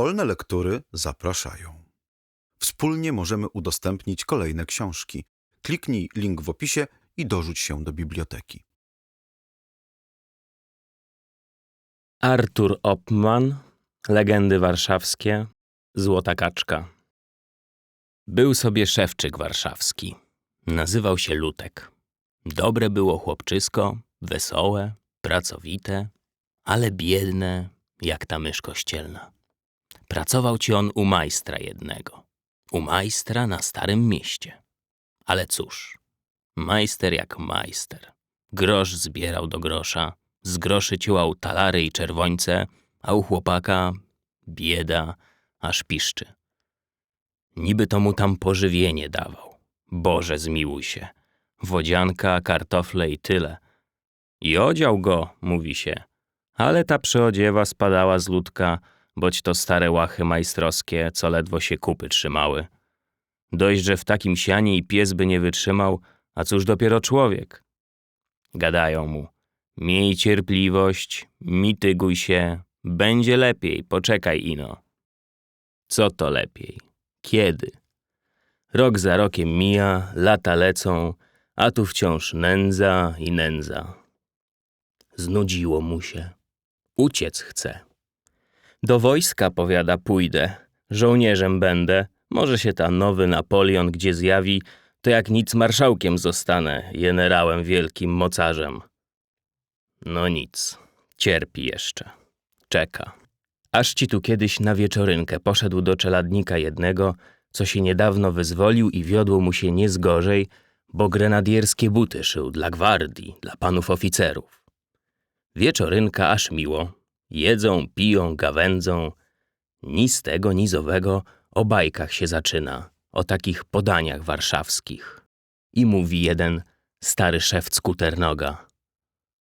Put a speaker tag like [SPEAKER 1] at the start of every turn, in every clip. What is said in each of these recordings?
[SPEAKER 1] Wolne lektury zapraszają. Wspólnie możemy udostępnić kolejne książki. Kliknij link w opisie i dorzuć się do biblioteki.
[SPEAKER 2] Artur Oppmann, Legendy warszawskie, Złota kaczka. Był sobie szewczyk warszawski. Nazywał się Lutek. Dobre było chłopczysko, wesołe, pracowite, ale biedne jak ta mysz kościelna. Pracował ci on u majstra jednego. U majstra na starym mieście. Ale cóż, majster jak majster. Grosz zbierał do grosza, z groszy ciułał talary i czerwońce, a u chłopaka bieda, aż piszczy. Niby to mu tam pożywienie dawał. Boże, zmiłuj się. Wodzianka, kartofle i tyle. I odział go, mówi się. Ale ta przyodziewa spadała z ludka, boć to stare łachy majstrowskie, co ledwo się kupy trzymały. Dość, że w takim sianie i pies by nie wytrzymał, a cóż dopiero człowiek. Gadają mu. Miej cierpliwość, mityguj się, będzie lepiej, poczekaj ino. Co to lepiej? Kiedy? Rok za rokiem mija, lata lecą, a tu wciąż nędza i nędza. Znudziło mu się. Uciec chce. Do wojska, powiada, pójdę. Żołnierzem będę. Może się ta nowy Napoleon gdzie zjawi, to jak nic marszałkiem zostanę, generałem wielkim mocarzem. No nic, cierpi jeszcze. Czeka. Aż ci tu kiedyś na wieczorynkę poszedł do czeladnika jednego, co się niedawno wyzwolił i wiodło mu się nie bo grenadierskie buty szył dla gwardii, dla panów oficerów. Wieczorynka aż miło. Jedzą, piją, gawędzą. Ni z tego, ni z owego o bajkach się zaczyna, o takich podaniach warszawskich. I mówi jeden stary szewc kuternoga.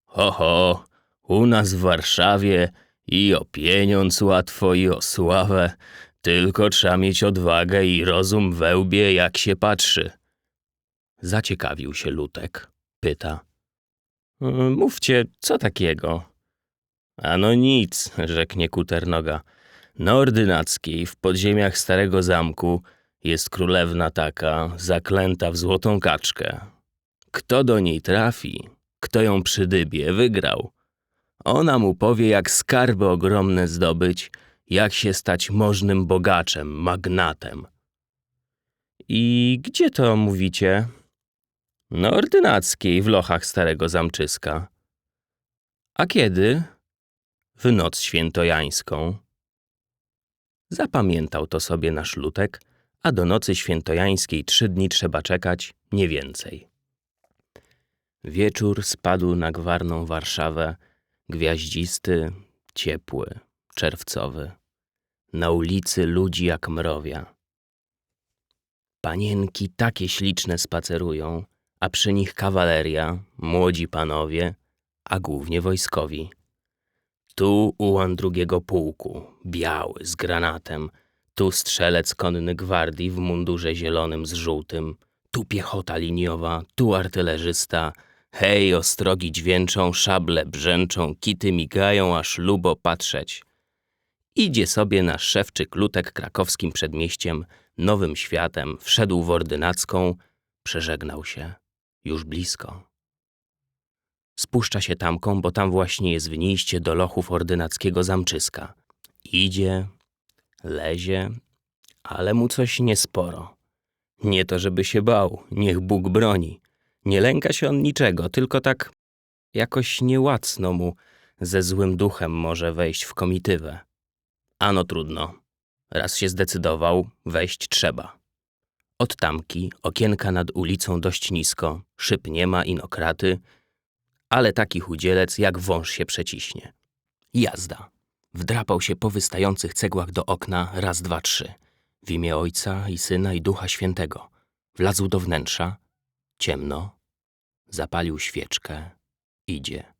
[SPEAKER 2] Ho, ho, u nas w Warszawie i o pieniądz łatwo, i o sławę, tylko trzeba mieć odwagę i rozum we łbie, jak się patrzy. Zaciekawił się Lutek. Pyta. "Mm, Mówcie, co takiego? Ano nic, rzeknie Kuternoga. Na Ordynackiej, w podziemiach starego zamku, jest królewna taka, zaklęta w złotą kaczkę. Kto do niej trafi, kto ją przydybie, wygrał. Ona mu powie, jak skarby ogromne zdobyć, jak się stać możnym bogaczem, magnatem. I gdzie to mówicie? Na Ordynackiej, w lochach starego zamczyska. A kiedy? W noc świętojańską. Zapamiętał to sobie nasz lutek, a do nocy świętojańskiej trzy dni trzeba czekać, nie więcej. Wieczór spadł na gwarną Warszawę, gwiaździsty, ciepły, czerwcowy. Na ulicy ludzi jak mrowia. Panienki takie śliczne spacerują, a przy nich kawaleria, młodzi panowie, a głównie wojskowi. Tu ułan drugiego pułku, biały, z granatem, tu strzelec konny gwardii w mundurze zielonym z żółtym, tu piechota liniowa, tu artylerzysta. Hej, ostrogi dźwięczą, szable brzęczą, kity migają, aż lubo patrzeć. Idzie sobie nasz szewczyk Lutek krakowskim przedmieściem, nowym światem, wszedł w ordynacką, przeżegnał się. Już blisko. Spuszcza się tamką, bo tam właśnie jest wyjście do lochów ordynackiego zamczyska. Idzie, lezie, ale mu coś niesporo. Nie to, żeby się bał, niech Bóg broni. Nie lęka się on niczego, tylko tak jakoś niełacno mu ze złym duchem może wejść w komitywę. Ano trudno. Raz się zdecydował, wejść trzeba. Od tamki, okienka nad ulicą dość nisko, szyb nie ma, inokraty, ale taki chudzielec jak wąż się przeciśnie. Jazda. Wdrapał się po wystających cegłach do okna raz, dwa, trzy. W imię Ojca i Syna i Ducha Świętego. Wlazł do wnętrza. Ciemno. Zapalił świeczkę. Idzie.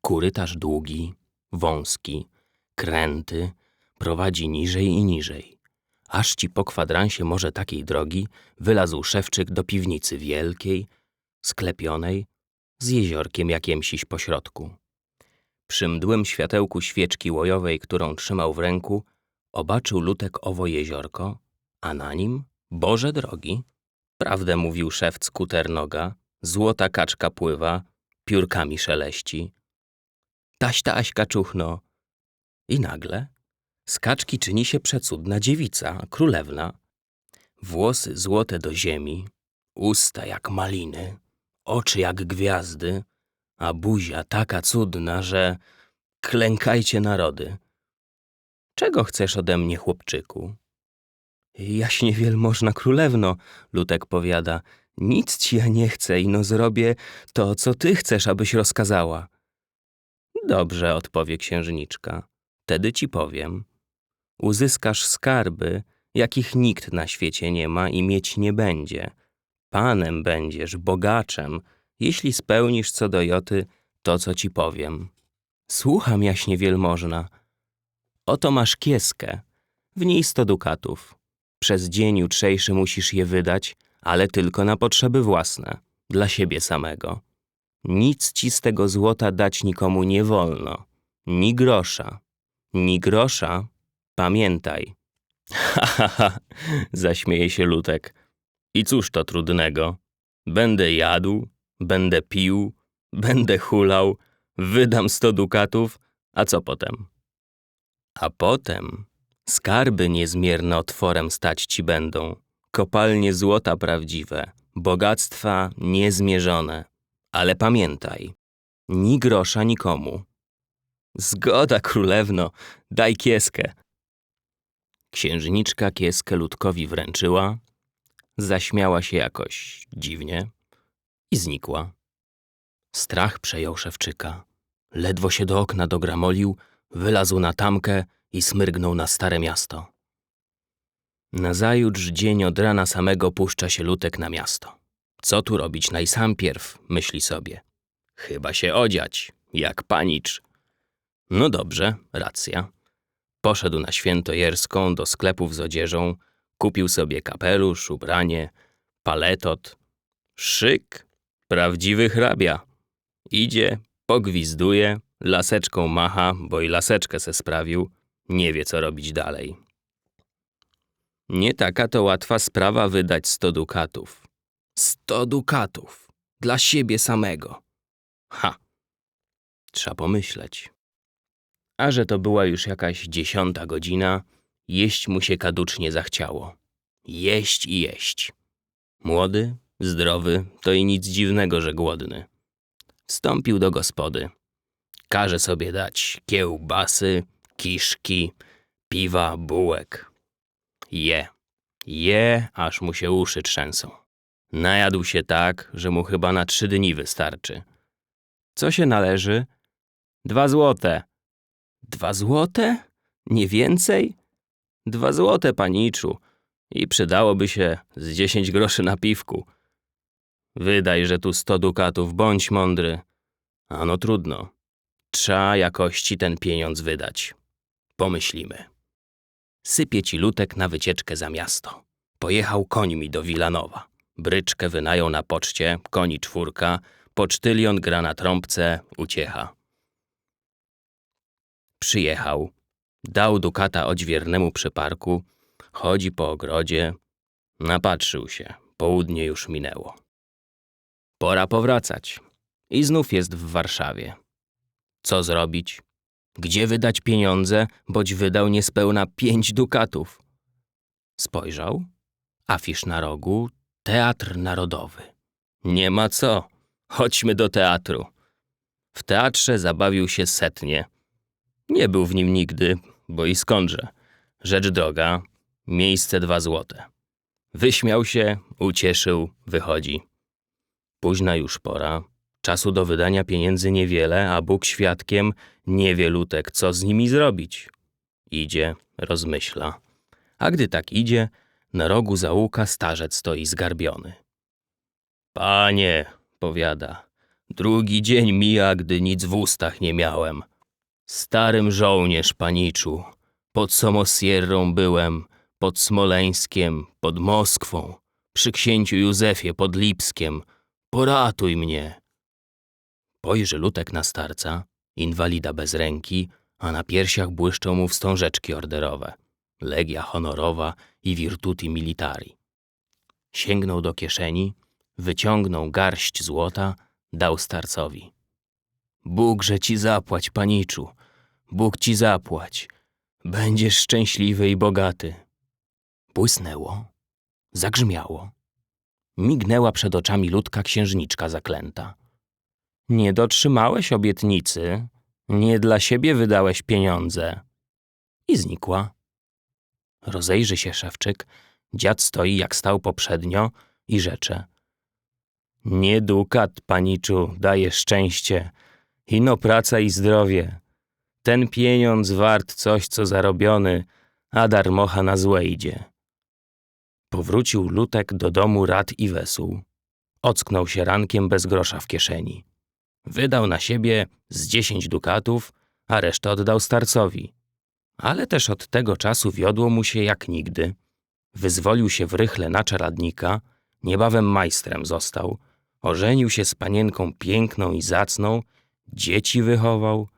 [SPEAKER 2] Kurytarz długi, wąski, kręty, prowadzi niżej i niżej. Aż ci po kwadransie może takiej drogi wylazł szewczyk do piwnicy wielkiej, sklepionej, z jeziorkiem jakiemsiś pośrodku. Przy mdłym światełku świeczki łojowej, którą trzymał w ręku, Obaczył Lutek owo jeziorko, a na nim, Boże drogi, prawdę mówił szewc kuternoga, złota kaczka pływa, piórkami szeleści. Taś, taś, kaczuchno. I nagle z kaczki czyni się przecudna dziewica, królewna. Włosy złote do ziemi, usta jak maliny, oczy jak gwiazdy, a buzia taka cudna, że klękajcie narody. Czego chcesz ode mnie, chłopczyku? Jaśnie wielmożna królewno, Lutek powiada, nic ci ja nie chcę, ino zrobię to, co ty chcesz, abyś rozkazała. Dobrze, odpowie księżniczka, wtedy ci powiem. Uzyskasz skarby, jakich nikt na świecie nie ma i mieć nie będzie. Panem będziesz, bogaczem, jeśli spełnisz co do joty to, co ci powiem. Słucham, jaśnie wielmożna. Oto masz kieskę, w niej sto dukatów. Przez dzień jutrzejszy musisz je wydać, ale tylko na potrzeby własne, dla siebie samego. Nic ci z tego złota dać nikomu nie wolno, ni grosza. Ni grosza, pamiętaj. Ha, ha, ha, zaśmieje się Lutek. I cóż to trudnego? Będę jadł, będę pił, będę hulał, wydam sto dukatów, a co potem? A potem skarby niezmierne otworem stać ci będą, kopalnie złota prawdziwe, bogactwa niezmierzone. Ale pamiętaj, ni grosza nikomu. Zgoda, królewno, daj kieskę. Księżniczka kieskę Ludkowi wręczyła, zaśmiała się jakoś dziwnie i znikła. Strach przejął szewczyka. Ledwo się do okna dogramolił, wylazł na tamkę i smyrgnął na stare miasto. Nazajutrz dzień od rana samego puszcza się Lutek na miasto. Co tu robić najsampierw, myśli sobie. Chyba się odziać, jak panicz. No dobrze, racja. Poszedł na Świętojerską do sklepów z odzieżą, kupił sobie kapelusz, ubranie, paletot. Szyk, prawdziwy hrabia. Idzie, pogwizduje, laseczką macha, bo i laseczkę se sprawił, nie wie co robić dalej. Nie taka to łatwa sprawa wydać sto dukatów. Sto dukatów. Dla siebie samego. Ha. Trzeba pomyśleć. A że to była już jakaś dziesiąta godzina, jeść mu się kaducznie zachciało. Jeść i jeść. Młody, zdrowy, to i nic dziwnego, że głodny. Wstąpił do gospody. Każe sobie dać kiełbasy, kiszki, piwa, bułek. Je. Je, aż mu się uszy trzęsą. Najadł się tak, że mu chyba na trzy dni wystarczy. Co się należy? Dwa złote. Dwa złote? Nie więcej? Dwa złote, paniczu. I przydałoby się z dziesięć groszy na piwku. Wydaj, że tu sto dukatów, bądź mądry. Ano trudno. Trzeba jakości ten pieniądz wydać. Pomyślimy. Sypie ci lutek na wycieczkę za miasto. Pojechał końmi do Wilanowa. Bryczkę wynajął na poczcie, koni czwórka, pocztylion gra na trąbce, uciecha. Przyjechał, dał dukata odźwiernemu przy parku, chodzi po ogrodzie, napatrzył się, południe już minęło. Pora powracać i znów jest w Warszawie. Co zrobić? Gdzie wydać pieniądze, boć wydał niespełna pięć dukatów? Spojrzał, afisz na rogu, Teatr Narodowy. Nie ma co, chodźmy do teatru. W teatrze zabawił się setnie. Nie był w nim nigdy, bo i skądże. Rzecz droga, miejsce dwa złote. Wyśmiał się, ucieszył, wychodzi. Późna już pora, czasu do wydania pieniędzy niewiele, a Bóg świadkiem nie wie lutek, co z nimi zrobić. Idzie, rozmyśla. A gdy tak idzie, na rogu załuka starzec stoi zgarbiony. Panie, powiada, drugi dzień mija, gdy nic w ustach nie miałem. Starym żołnierz, paniczu, pod Somosierrą byłem, pod Smoleńskiem, pod Moskwą, przy księciu Józefie pod Lipskiem. Poratuj mnie. Pojrzy lutek na starca, inwalida bez ręki, a na piersiach błyszczą mu wstążeczki orderowe. legia honorowa i virtuti militari. Sięgnął do kieszeni, wyciągnął garść złota, dał starcowi. Bógże ci zapłać, paniczu, Bóg ci zapłać. Będziesz szczęśliwy i bogaty. Błysnęło, zagrzmiało. Mignęła przed oczami ludka księżniczka zaklęta. Nie dotrzymałeś obietnicy, nie dla siebie wydałeś pieniądze. I znikła. Rozejrzy się szewczyk, dziad stoi jak stał poprzednio i rzecze. Nie dukat, paniczu, daje szczęście, ino praca i zdrowie. Ten pieniądz wart coś, co zarobiony, a darmocha na złe idzie. Powrócił Lutek do domu rad i wesół. Ocknął się rankiem bez grosza w kieszeni. Wydał na siebie z dziesięć dukatów, a resztę oddał starcowi. Ale też od tego czasu wiodło mu się jak nigdy. Wyzwolił się w rychle na czeladnika, niebawem majstrem został, ożenił się z panienką piękną i zacną, dzieci wychował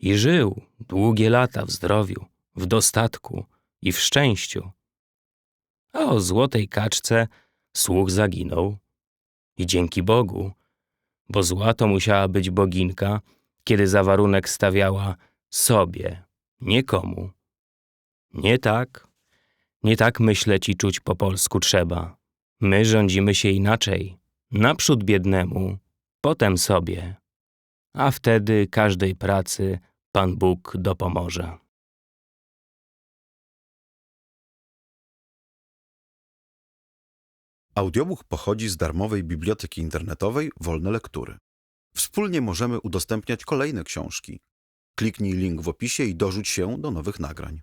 [SPEAKER 2] i żył długie lata w zdrowiu, w dostatku i w szczęściu. A o złotej kaczce słuch zaginął. I dzięki Bogu, bo zła to musiała być boginka, kiedy za warunek stawiała sobie, nie komu. Nie tak, nie tak myśleć i czuć po polsku trzeba. My rządzimy się inaczej. Naprzód biednemu, potem sobie. A wtedy każdej pracy Pan Bóg dopomoże.
[SPEAKER 1] Audiobook pochodzi z darmowej biblioteki internetowej Wolne Lektury. Wspólnie możemy udostępniać kolejne książki. Kliknij link w opisie i dorzuć się do nowych nagrań.